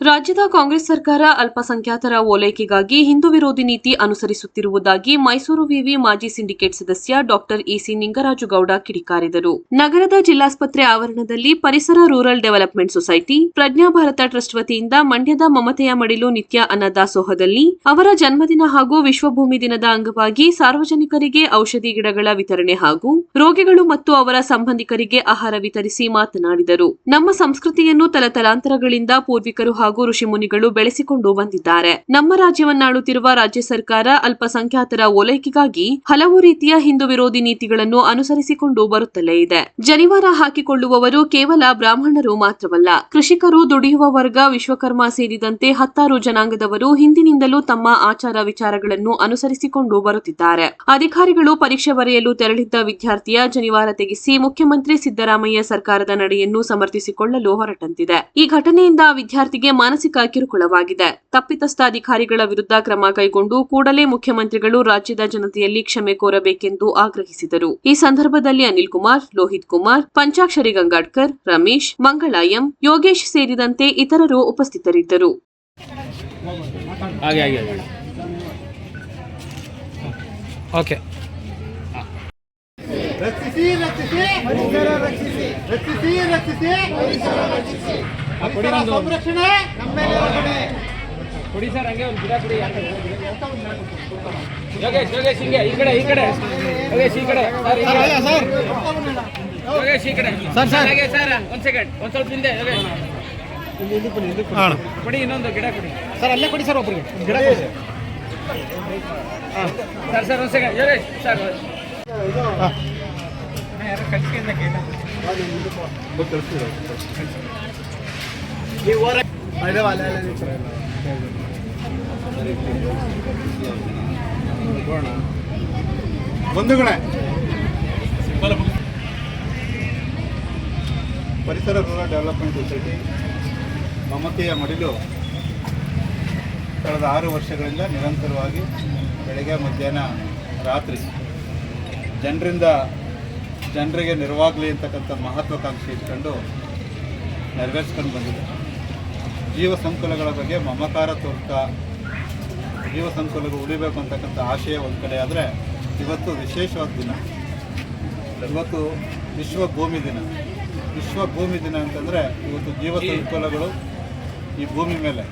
ರಾಜ್ಯದ ಕಾಂಗ್ರೆಸ್ ಸರ್ಕಾರ ಅಲ್ಪಸಂಖ್ಯಾತರ ಓಲೈಕೆಗಾಗಿ ಹಿಂದೂ ವಿರೋಧಿ ನೀತಿ ಅನುಸರಿಸುತ್ತಿರುವುದಾಗಿ ಮೈಸೂರು ವಿವಿ ಮಾಜಿ ಸಿಂಡಿಕೇಟ್ ಸದಸ್ಯ ಡಾಕ್ಟರ್ ಇಸಿ ನಿಂಗರಾಜು ಗೌಡ ಕಿಡಿಕಾರಿದರು. ನಗರದ ಜಿಲ್ಲಾಸ್ಪತ್ರೆ ಆವರಣದಲ್ಲಿ ಪರಿಸರ rural development society Prajnabharata trust ವತಿಯಿಂದ ಮಂಡ್ಯದ ಮಮತೆಯ ಮಡಿಲು ನಿತ್ಯ ಅನ್ನದಾಸೋಹದಲ್ಲಿ ಅವರ ಜನ್ಮದಿನ ಹಾಗೂ ವಿಶ್ವಭೂಮಿ ದಿನದ ಅಂಗವಾಗಿ ಸಾರ್ವಜನಿಕರಿಗೆ ಔಷಧಿ ಗಿಡಗಳ ವಿತರಣೆ ಹಾಗೂ ರೋಗಿಗಳು ಮತ್ತು ಅವರ ಸಂಬಂಧಿಕರಿಗೆ ಆಹಾರ ವಿತರಿಸಿ ಮಾತನಾಡಿದರು. ನಮ್ಮ ಸಂಸ್ಕೃತಿಯನ್ನು ತಲತಲಾಂತರಗಳಿಂದ ಪೂರ್ವಿಕರು ಋಷಿಮುನಿಗಳು ಬೆಳೆಸಿಕೊಂಡು ಬಂದಿದ್ದಾರೆ. ನಮ್ಮ ರಾಜ್ಯವನ್ನಾಳುತ್ತಿರುವ ರಾಜ್ಯ ಸರ್ಕಾರ ಅಲ್ಪಸಂಖ್ಯಾತರ ಓಲೈಕೆಗಾಗಿ ಹಲವು ರೀತಿಯ ಹಿಂದೂ ವಿರೋಧಿ ನೀತಿಗಳನ್ನು ಅನುಸರಿಸಿಕೊಂಡು ಬರುತ್ತಲೇ ಇದೆ. ಜನಿವಾರ ಹಾಕಿಕೊಳ್ಳುವವರು ಕೇವಲ ಬ್ರಾಹ್ಮಣರು ಮಾತ್ರವಲ್ಲ, ಕೃಷಿಕರು ದುಡಿಯುವ ವರ್ಗ, ವಿಶ್ವಕರ್ಮ ಸೇರಿದಂತೆ ಹತ್ತಾರು ಜನಾಂಗದವರು ಹಿಂದಿನಿಂದಲೂ ತಮ್ಮ ಆಚಾರ ವಿಚಾರಗಳನ್ನು ಅನುಸರಿಸಿಕೊಂಡು ಬರುತ್ತಿದ್ದಾರೆ. ಅಧಿಕಾರಿಗಳು ಪರೀಕ್ಷೆ ಬರೆಯಲು ತೆರಳಿದ್ದ ವಿದ್ಯಾರ್ಥಿಯ ಜನಿವಾರ ತೆಗೆಸಿ ಮುಖ್ಯಮಂತ್ರಿ ಸಿದ್ದರಾಮಯ್ಯ ಸರ್ಕಾರದ ನಡೆಯನ್ನು ಸಮರ್ಥಿಸಿಕೊಳ್ಳಲು ಹೊರಟಂತಿದೆ. ಈ ಘಟನೆಯಿಂದ ವಿದ್ಯಾರ್ಥಿಗೆ ಮಾನಸಿಕ ಕಿರುಕುಳವಾಗಿದೆ. ತಪ್ಪಿತಸ್ಥ ಅಧಿಕಾರಿಗಳ ವಿರುದ್ಧ ಕ್ರಮ ಕೈಗೊಂಡು ಕೂಡಲೇ ಮುಖ್ಯಮಂತ್ರಿಗಳು ರಾಜ್ಯದ ಜನತೆಯಲ್ಲಿ ಕ್ಷಮೆ ಕೋರಬೇಕೆಂದು ಆಗ್ರಹಿಸಿದರು. ಈ ಸಂದರ್ಭದಲ್ಲಿ ಅನಿಲ್ ಕುಮಾರ್ ಲೋಹಿತ್ ಕುಮಾರ್ ಪಂಚಾಕ್ಷರಿ ಗಂಗಾಡ್ಕರ್ ರಮೇಶ್ ಮಂಗಳಾಯಂ ಯೋಗೇಶ್ ಸೇರಿದಂತೆ ಇತರರು ಉಪಸ್ಥಿತರಿದ್ದರು. ಓಕೆ. ರಕ್ಷಿಸಿ ರಕ್ಷಿಸಿ ಪರಿಸರ ರಕ್ಷಿಸಿ ರಕ್ಷಿಸಿ ರಕ್ಷಿಸಿ ಪರಿಸರ ರಕ್ಷಿಸಿ. ಸಂರಕ್ಷಣೆ ಕೊಡಿ ಸರ್ ಹಂಗೆ ಒಂದು ಗಿಡ ಕೊಡಿ ಯೋಗೇಶ್ ಯೋಗೇಶ್ ಹಿಂಗೆ ಈ ಕಡೆ ಈ ಕಡೆ. ಯೋಗೇಶ್ ಈ ಕಡೆ. ಯೋಗೇಶ್ ಈ ಕಡೆ. Sir, sir. ಹಾಗೆ ಸರ್ ಒಂದು ಸೆಕೆಂಡ್ ಒಂದು ಸ್ವಲ್ಪ ಹಿಂದೆ ಯೋಗೇಶ್. ಕೊಡಿ ಇನ್ನೊಂದು ಗಿಡ ಕೊಡಿ. ಸರ್ ಅಲ್ಲೇ ಕೊಡಿ ಸರ್ ಒಬ್ಬರಿಗೆ ಗಿಡ ಹಾಂ. ಸರ್ ಸರ್ ಒಂದು ಸೆಕೆಂಡ್. ಯೋಗೇಶ್ ಸರ್. ಬಂಧುಗಳೇ. ಪರಿಸರ ರೂರಲ್ ಡೆವಲಪ್ಮೆಂಟ್ ಸೊಸೈಟಿ ಮಮತೆಯ ಮಡಿಲು ಕಳೆದ ಆರು ವರ್ಷಗಳಿಂದ ನಿರಂತರವಾಗಿ ಬೆಳಗ್ಗೆ, ಮಧ್ಯಾಹ್ನ, ರಾತ್ರಿ ಜನರಿಂದ ಜನರಿಗೆ ನೆರವಾಗಲಿ ಅಂತಕ್ಕಂಥ ಮಹತ್ವಾಕಾಂಕ್ಷೆ ಇಟ್ಕೊಂಡು ನೆರವೇರಿಸ್ಕೊಂಡು ಬಂದಿದೆ. ಜೀವ ಸಂಕುಲಗಳ ಬಗ್ಗೆ ಮಮಕಾರ ತೋರ್ತಾ ಜೀವ ಸಂಕುಲಗಳು ಉಳಿಬೇಕು ಅಂತಕ್ಕಂಥ ಆಶಯ ಒಂದು ಕಡೆ ಆದರೆ ಇವತ್ತು ವಿಶೇಷವಾದ ದಿನ. ಇವತ್ತು ವಿಶ್ವ ಭೂಮಿ ದಿನ. ವಿಶ್ವ ಭೂಮಿ ದಿನ ಅಂತಂದರೆ ಇವತ್ತು ಜೀವ ಸಂಕುಲಗಳು ಈ ಭೂಮಿ ಮೇಲೆ.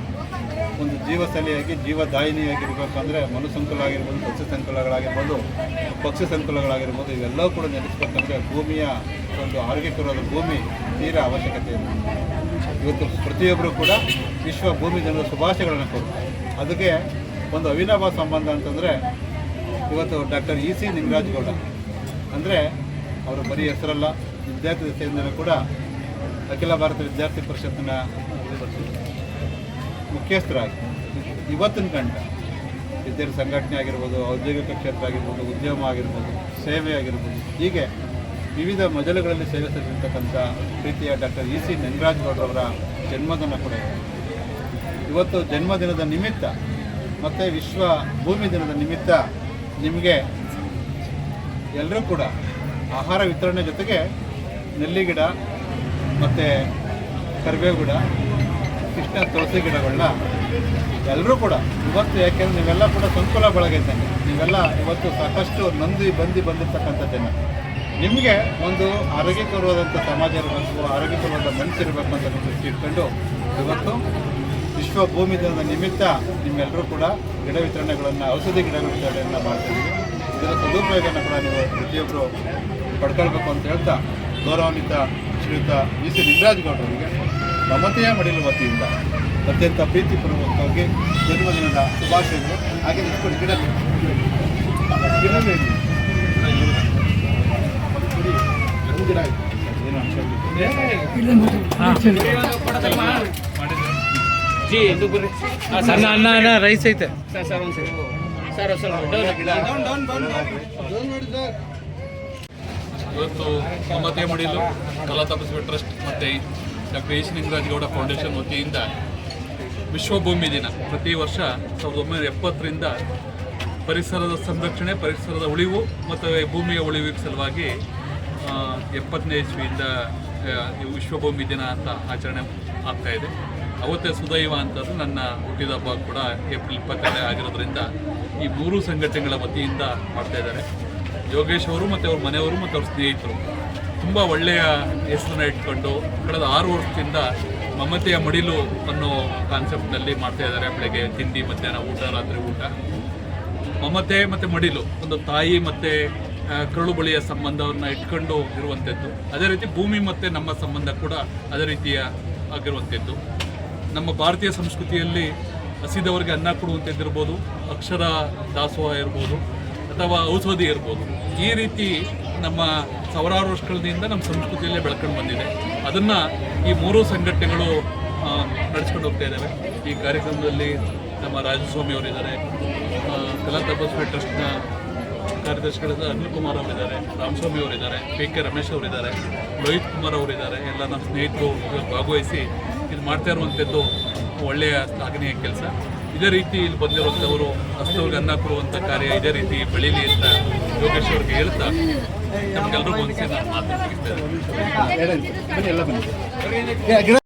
ಒಂದು ಜೀವಸಲಿಯಾಗಿ ಜೀವದಾಯಿನಿಯಾಗಿರ್ಬೇಕಂದ್ರೆ ಮನು ಸಂಕುಲ ಆಗಿರ್ಬೋದು ಸಸ್ಯ ಸಂಕುಲಗಳಾಗಿರ್ಬೋದು ಪಕ್ಷಿ ಸಂಕುಲಗಳಾಗಿರ್ಬೋದು ಇವೆಲ್ಲವೂ ಕೂಡ ನೆಲೆಸ್ಬೇಕಂದ್ರೆ ಭೂಮಿಯ ಒಂದು ಆರೋಗ್ಯಕರವಾದ ಭೂಮಿ ತೀರಾ ಅವಶ್ಯಕತೆ ಇದೆ ಇವತ್ತು ಪ್ರತಿಯೊಬ್ಬರು ಕೂಡ ವಿಶ್ವ ಭೂಮಿ ದಿನದ ಶುಭಾಶಯಗಳನ್ನು ಕೊಡ್ತಾರೆ ಅದಕ್ಕೆ ಒಂದು ಅವಿನಾಭ ಸಂಬಂಧ ಅಂತಂದರೆ ಇವತ್ತು ಡಾಕ್ಟರ್ ಇ ಸಿ ನಿಂಗರಾಜಗೌಡ. ಅಂದರೆ ಅವರು ಬರೀ ಹೆಸರಲ್ಲ, ವಿದ್ಯಾರ್ಥಿ ದಶೆಯಿಂದಲೂ ಕೂಡ ಅಖಿಲ ಭಾರತ ವಿದ್ಯಾರ್ಥಿ ಪರಿಷತ್ತಿನ ಮುಖ್ಯಸ್ಥರಾಗಿ. ಇವತ್ತಿನ ಗಂಟ ವಿದ್ಯಾರ್ಥಿ ಸಂಘಟನೆ ಆಗಿರ್ಬೋದು, ಔದ್ಯೋಗಿಕ ಕ್ಷೇತ್ರ ಆಗಿರ್ಬೋದು, ಉದ್ಯಮ ಆಗಿರ್ಬೋದು, ಸೇವೆ ಆಗಿರ್ಬೋದು, ಹೀಗೆ ವಿವಿಧ ಮಜಲುಗಳಲ್ಲಿ ಸೇವೆ ಸಲ್ಲಿಸಿರ್ತಕ್ಕಂಥ ಪ್ರೀತಿಯ ಡಾಕ್ಟರ್ ಇ ಸಿ ಗೌಡ್ರವರ ಜನ್ಮದಿನ ಕೂಡ. ಇವತ್ತು ಜನ್ಮದಿನದ ನಿಮಿತ್ತ ಮತ್ತು ವಿಶ್ವ ಭೂಮಿ ದಿನದ ನಿಮಿತ್ತ ನಿಮಗೆ ಎಲ್ಲರೂ ಕೂಡ ಆಹಾರ ವಿತರಣೆ ಜೊತೆಗೆ ನೆಲ್ಲಿ ಗಿಡ ಮತ್ತು ಕರಿಬೇವು ಗಿಡ, ಕೃಷ್ಣ ತುಳಸಿ ಗಿಡಗಳನ್ನ ಎಲ್ಲರೂ ಕೂಡ ಇವತ್ತು ಯಾಕೆಂದರೆ ನೀವೆಲ್ಲ ಕೂಡ ಸಂಕುಲ ಬಳಗೈತೆ ನೀವೆಲ್ಲ ಇವತ್ತು ಸಾಕಷ್ಟು ನಂದಿ ಬಂದು ಬಂದಿರ್ತಕ್ಕಂಥ ನಿಮಗೆ ಒಂದು ಆರೋಗ್ಯಕರವಾದಂಥ ಸಮಾಜ ಇರಬೇಕು ಆರೋಗ್ಯಕರವಾದ ಮನಸ್ಸಿರಬೇಕು ಅಂತ ದೃಷ್ಟಿ ಇಟ್ಕೊಂಡು ಇವತ್ತು ವಿಶ್ವ ಭೂಮಿ ದಿನದ ನಿಮಿತ್ತ ನಿಮ್ಮೆಲ್ಲರೂ ಕೂಡ ಗಿಡ ವಿತರಣೆಗಳನ್ನು, ಔಷಧಿ ಗಿಡ ವಿತರಣೆಯನ್ನು ಮಾಡ್ತಿದ್ದೀವಿ ಇದರ ಸದುಪಯೋಗನ ಕೂಡ ನೀವು ಪ್ರತಿಯೊಬ್ಬರು ಪಡ್ಕೊಳ್ಬೇಕು ಅಂತ ಹೇಳ್ತಾ ಗೌರವಾನ್ವಿತ ಶ್ರೀಯುತ ವಿ ಸಿ ನಿಂಗರಾಜಗೌಡರಿಗೆ ಮಮತೆಯ ಮಡಿಲು ವತಿಯಿಂದ ಅತ್ಯಂತ ಪ್ರೀತಿಪೂರ್ವಕವಾಗಿ ಜನ್ಮದಿನದ ಶುಭಾಶಯಗಳು. ಹಾಗೆ ಗಿಡ ಗಿಡ ಬೇಡಿ. ಒಂದು ಗಿಡ ಸರ್ ಅನ್ನ ಅನ್ನ ರೈಸ್ ಐತೆ. ಇವತ್ತು ಮಮತೆ ಮಡಿಲು ಕಲಾ ತಪಸ್ವಿ ಟ್ರಸ್ಟ್ ಮತ್ತೆ ಡಾಕ್ಟರ್ ಎಚ್ ಗೌಡ ಫೌಂಡೇಶನ್ ವತಿಯಿಂದ ವಿಶ್ವಭೂಮಿ ದಿನ. ಪ್ರತಿ ವರ್ಷ ಸಾವಿರದ ಒಂಬೈನೂರ ಎಪ್ಪತ್ತರಿಂದ ಪರಿಸರದ ಸಂರಕ್ಷಣೆ ಪರಿಸರದ ಉಳಿವು ಮತ್ತು ಭೂಮಿಯ ಉಳಿವಿಗೆ ಸಲುವಾಗಿ ಎಪ್ಪತ್ತನೇ ಇಸ್ವಿಯಿಂದ ವಿಶ್ವಭೂಮಿ ದಿನ ಅಂತ ಆಚರಣೆ ಆಗ್ತಾ ಇದೆ. ಅವತ್ತೇ ಸುದೈವ ಅಂತಂದ್ರೆ ನನ್ನ ಹುಟ್ಟಿದ ಹಬ್ಬ ಕೂಡ ಏಪ್ರಿಲ್ ಇಪ್ಪತ್ತೆರಡೇ ಆಗಿರೋದ್ರಿಂದ ಈ ಮೂರು ಸಂಘಟನೆಗಳ ವತಿಯಿಂದ ಮಾಡ್ತಾ ಇದ್ದಾರೆ. ಯೋಗೇಶ್ ಅವರು ಮತ್ತು ಅವ್ರ ಮನೆಯವರು ಮತ್ತು ಅವ್ರ ಸ್ನೇಹಿತರು. ತುಂಬ ಒಳ್ಳೆಯ ಹೆಸರನ್ನ ಇಟ್ಕೊಂಡು ಕಳೆದ ಆರು ವರ್ಷದಿಂದ ಮಮತೆಯ ಮಡಿಲು ಅನ್ನೋ ಕಾನ್ಸೆಪ್ಟ್ನಲ್ಲಿ ಮಾಡ್ತಾ ಇದ್ದಾರೆ. ಬೆಳಗ್ಗೆ ತಿಂಡಿ, ಮಧ್ಯಾಹ್ನ ಊಟ, ರಾತ್ರಿ ಊಟ. ಮಮತೆ ಮತ್ತು ಮಡಿಲು, ಒಂದು ತಾಯಿ ಮತ್ತು ಕರುಳು ಬಳಿಯ ಸಂಬಂಧವನ್ನು ಇಟ್ಕೊಂಡು ಇರುವಂಥದ್ದು ಅದೇ ರೀತಿ ಭೂಮಿ ಮತ್ತು ನಮ್ಮ ಸಂಬಂಧ ಕೂಡ ಅದೇ ರೀತಿಯ ಆಗಿರುವಂಥದ್ದು. ನಮ್ಮ ಭಾರತೀಯ ಸಂಸ್ಕೃತಿಯಲ್ಲಿ ಹಸಿದವರಿಗೆ ಅನ್ನ ಕೊಡುವಂಥದ್ದಿರ್ಬೋದು ಅಕ್ಷರ ದಾಸೋಹ ಇರ್ಬೋದು, ಅಥವಾ ಔಷಧಿ ಇರ್ಬೋದು. ಈ ರೀತಿ ನಮ್ಮ ಸಾವಿರಾರು ವರ್ಷಗಳಿಂದ ನಮ್ಮ ಸಂಸ್ಕೃತಿಯಲ್ಲೇ ಬೆಳ್ಕೊಂಡು ಬಂದಿದೆ. ಅದನ್ನು ಈ ಮೂರೂ ಸಂಘಟನೆಗಳು ನಡೆಸ್ಕೊಂಡು ಹೋಗ್ತಾ ಇದ್ದಾವೆ ಈ ಕಾರ್ಯಕ್ರಮದಲ್ಲಿ ನಮ್ಮ ರಾಜಸ್ವಾಮಿ ಅವರಿದ್ದಾರೆ. ಕಲಾ ತಪಸ್ವಿ ಟ್ರಸ್ಟ್ನ ಕಾರ್ಯದರ್ಶಿಗಳಾದ ಅನಿಲ್ ಕುಮಾರ್ ಅವರಿದ್ದಾರೆ ರಾಮಸ್ವಾಮಿ ಅವರಿದ್ದಾರೆ ಪಿ ಕೆ ರಮೇಶ್ ಅವರಿದ್ದಾರೆ ಲೋಹಿತ್ ಕುಮಾರ್ ಅವರಿದ್ದಾರೆ ಎಲ್ಲ ನಮ್ಮ ಸ್ನೇಹಿತರು ಭಾಗವಹಿಸಿ ಇದು ಮಾಡ್ತಾ ಇರುವಂಥದ್ದು ಒಳ್ಳೆಯ ಶ್ಲಾಘನೀಯ ಕೆಲಸ. ಇದೇ ರೀತಿ ಇಲ್ಲಿ ಬಂದಿರುವಂಥವರು ಹಸ್ತವ್ರಿಗೆ ಅನ್ನ ಕೊಡುವಂಥ ಕಾರ್ಯ ಇದೇ ರೀತಿ ಬೆಳೀಲಿ ಅಂತ ಯೋಗೇಶ್ ಅವ್ರಿಗೆ ಹೇಳ್ತಾ ನಮಗೆಲ್ಲರಿಗೂ ಒಂದು ಮಾತು ಮುಗಿಸ್ತಾ